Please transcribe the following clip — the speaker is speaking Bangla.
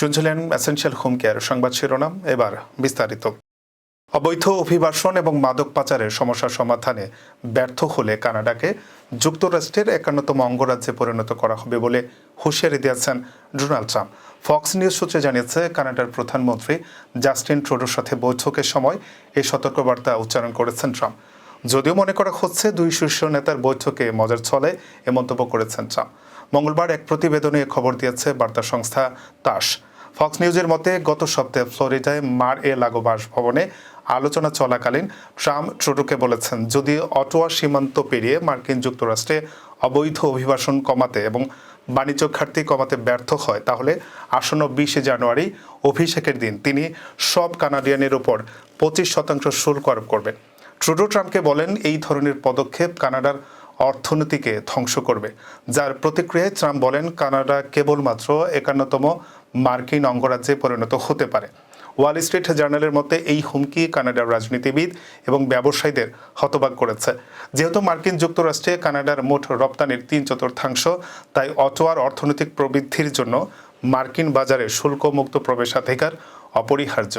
শুনছিলেন এসেনশিয়াল হোম কেয়ার সংবাদ শিরোনাম, এবার বিস্তারিত। অবৈধ অভিবাসন এবং মাদক পাচারের সমস্যা সমাধানে ব্যর্থ হলে কানাডাকে যুক্তরাষ্ট্রের একান্নতম অঙ্গরাজ্যে পরিণত করা হবে বলে হুঁশিয়ারি দিয়েছেন ডোনাল্ড ট্রাম্প। ফক্স নিউজ সূত্রে জানিয়েছে, কানাডার প্রধানমন্ত্রী জাস্টিন ট্রুডোর সাথে বৈঠকের সময় এই সতর্কবার্তা উচ্চারণ করেছেন ট্রাম্প। যদিও মনে করা হচ্ছে, দুই শীর্ষ নেতার বৈঠকে মজার ছলে এ মন্তব্য করেছেন ট্রাম্প। মঙ্গলবার এক প্রতিবেদনে খবর দিয়েছে বার্তা সংস্থা তাস। ফক্স নিউজের মতে, গত সপ্তাহে ফ্লোরিডায় মার এ লাগো বাসভবনে আলোচনা চলাকালীন ট্রাম্প ট্রুডোকে বলেছেন যদি অটোয়া সীমান্ত পেরিয়ে মার্কিন যুক্তরাষ্ট্রে অবৈধ অভিবাসন কমাতে এবং বাণিজ্য ঘাটতি কমাতে ব্যর্থ হয়, তাহলে আসন্ন বিশে জানুয়ারি অভিষেকের দিন তিনি সব কানাডিয়ানের উপর পঁচিশ শতাংশ শুল্ক আরোপ করবেন। ট্রুডো ট্রাম্পকে বলেন, এই ধরনের পদক্ষেপ কানাডার অর্থনীতিকে ধ্বংস করবে। যার প্রতিক্রিয়ায় ট্রাম্প বলেন, কানাডা কেবলমাত্র একান্নতম মার্কিন অঙ্গরাজ্যে পরিণত হতে পারে। ওয়াল স্ট্রিট জার্নালের মতে, এই হুমকি কানাডার রাজনীতিবিদ এবং ব্যবসায়ীদের হতবাক করেছে। যেহেতু মার্কিন যুক্তরাষ্ট্রে কানাডার মোট রপ্তানির তিন চতুর্থাংশ, তাই অটোয়ার অর্থনৈতিক প্রবৃদ্ধির জন্য মার্কিন বাজারে শুল্কমুক্ত প্রবেশাধিকার অপরিহার্য।